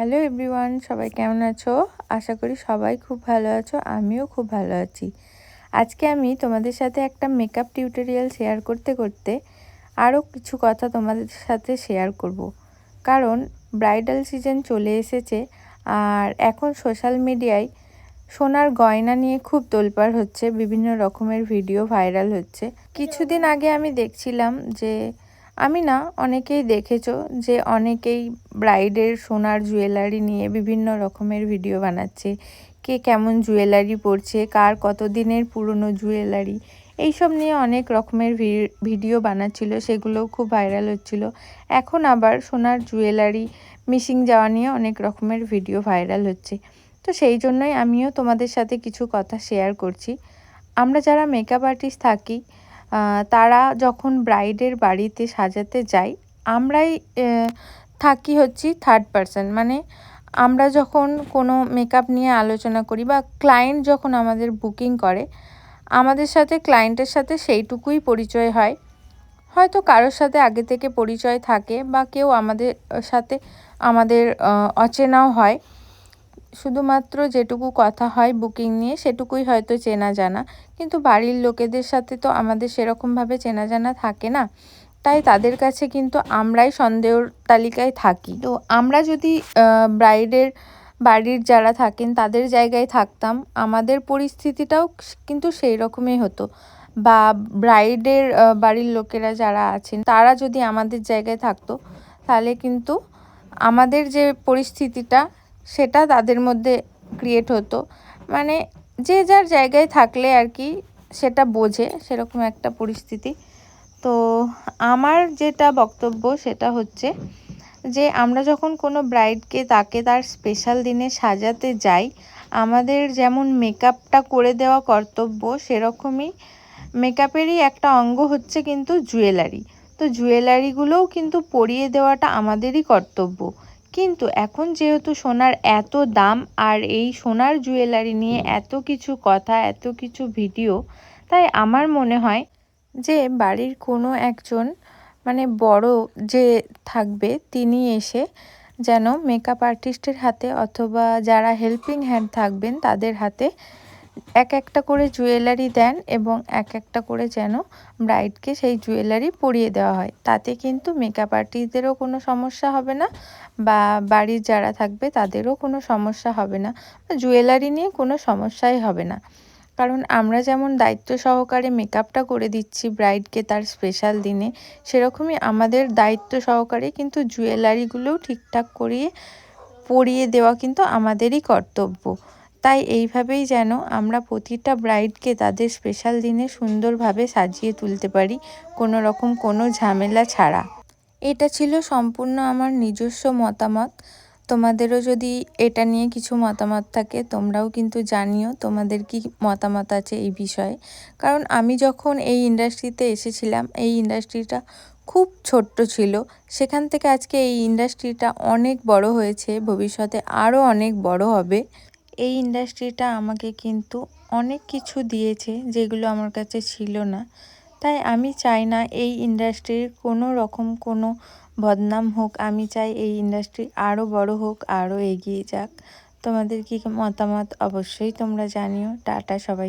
Hello everyone সবাই কেমন আছো? আশা করি সবাই খুব ভালো আছো, আমিও খুব ভালো আছি। আজকে আমি তোমাদের সাথে একটা মেকআপ টিউটোরিয়াল শেয়ার করতে করতে আরও কিছু কথা তোমাদের সাথে শেয়ার করব। কারণ ব্রাইডাল সিজন চলে এসেছে আর এখন সোশ্যাল মিডিয়ায় সোনার গয়না নিয়ে খুব তোলপাড় হচ্ছে, বিভিন্ন রকমের ভিডিও ভাইরাল হচ্ছে। কিছুদিন আগে আমি দেখছিলাম যে আমি না, অনেকেই দেখেছ যে অনেকেই ব্রাইডের সোনার জুয়েলারি নিয়ে বিভিন্ন রকমের ভিডিও বানাচ্ছে। কে কেমন জুয়েলারি পরছে, কার কত দিনের পুরনো জুয়েলারি, এইসব নিয়ে অনেক রকমের ভিডিও বানাচ্ছিল, সেগুলোও খুব ভাইরাল হচ্ছিল। এখন আবার সোনার জুয়েলারি মিসিং যাওয়া নিয়ে অনেক রকমের ভিডিও ভাইরাল হচ্ছে। তো সেই জন্যই আমিও তোমাদের সাথে কিছু কথা শেয়ার করছি। আমরা যারা মেকআপ আর্টিস্ট থাকি তারা যখন ব্রাইডের বাড়িতে সাজাতে যাই আমরাই থাকি হচ্ছি থার্ড পারসন মানে আমরা যখন কোনো মেকআপ নিয়ে আলোচনা করি বা ক্লায়েন্ট যখন আমাদের বুকিং করে, আমাদের সাথে ক্লায়েন্টের সাথে সেইটুকুই পরিচয় হয়। হয়তো কারোর সাথে আগে থেকে পরিচয় থাকে বা কেউ আমাদের সাথে আমাদের অচেনাও হয়। শুধুমাত্র যেটুকু কথা হয় বুকিং নিয়ে, সেটুকুই হয়তো চেনা জানা। কিন্তু বাড়ির লোকেদের সাথে তো আমাদের সেরকমভাবে চেনা জানা থাকে না। তাই তাদের কাছে কিন্তু আমরাই সন্দেহর তালিকায় থাকি। তো আমরা যদি ব্রাইডের বাড়ির যারা থাকেন, তাদের জায়গায় থাকতাম, আমাদের পরিস্থিতিটাও কিন্তু সেই রকমই হতো। বা ব্রাইডের বাড়ির লোকেরা যারা আছেন, তারা যদি আমাদের জায়গায় থাকতো, তাহলে কিন্তু আমাদের যে পরিস্থিতিটা সেটা তাদের মধ্যে ক্রিয়েট হতো। মানে যে যার জায়গায় থাকলে আর কি সেটা বোঝে, সেরকম একটা পরিস্থিতি। তো আমার যেটা বক্তব্য সেটা হচ্ছে যে, আমরা যখন কোনো ব্রাইডকে তাকে তার স্পেশাল দিনে সাজাতে যাই, আমাদের যেমন মেকআপটা করে দেওয়া কর্তব্য, সেরকমই মেকআপেরই একটা অঙ্গ হচ্ছে কিন্তু জুয়েলারি তো জুয়েলারিগুলোও কিন্তু পরিয়ে দেওয়াটা আমাদেরই কর্তব্য। কিন্তু এখন যেহেতু সোনার এত দাম আর এই সোনার জুয়েলারি নিয়ে এত কিছু কথা এত কিছু ভিডিও তাই আমার মনে হয় যে বাড়ির কোনো একজন মানে বড় যে থাকবে তিনি এসে যেন মেকআপ আর্টিস্টের হাতে অথবা যারা হেল্পিং হ্যান্ড থাকবেন তাদের হাতে এক একটা করে জুয়েলারি দেন এবং এক একটা করে যেন ব্রাইডকে সেই জুয়েলারি পরিয়ে দেওয়া হয়। তাতে কিন্তু মেকআপ আর্টিস্টদেরও কোনো সমস্যা হবে না বা বাড়ির যারা থাকবে তাদেরও কোনো সমস্যা হবে না। জুয়েলারি নিয়ে কোনো সমস্যাই হবে না। কারণ আমরা যেমন দায়িত্ব সহকারে মেকআপটা করে দিচ্ছি ব্রাইডকে তার স্পেশাল দিনে, সেরকমই আমাদের দায়িত্ব সহকারে কিন্তু জুয়েলারিগুলোও ঠিকঠাক করিয়ে পরিয়ে দেওয়া কিন্তু আমাদেরই কর্তব্য। তাই এইভাবেই যেন আমরা প্রতিটা ব্রাইডকে তাদের স্পেশাল দিনে সুন্দরভাবে সাজিয়ে তুলতে পারি, কোনো রকম কোনো ঝামেলা ছাড়া। এটা ছিল সম্পূর্ণ আমার নিজস্ব মতামত। তোমাদেরও যদি এটা নিয়ে কিছু মতামত থাকে, তোমরাও কিন্তু জানিও তোমাদের কি মতামত আছে এই বিষয়ে। কারণ আমি যখন এই ইন্ডাস্ট্রিতে এসেছিলাম, এই ইন্ডাস্ট্রিটা খুব ছোট্ট ছিল। সেখান থেকে আজকে এই ইন্ডাস্ট্রিটা অনেক বড় হয়েছে, ভবিষ্যতে আরও অনেক বড় হবে। এই ইন্ডাস্ট্রিটা আমাকে কিন্তু অনেক কিছু দিয়েছে যেগুলো আমার কাছে ছিল না। তাই আমি চাই না এই ইন্ডাস্ট্রির কোনো রকম কোনো বদনাম হোক, আমি চাই এই ইন্ডাস্ট্রি আরও বড় হোক আরও এগিয়ে যাক। তোমাদের কি মতামত? অবশ্যই তোমরা জানিও। টাটা সবাইকে।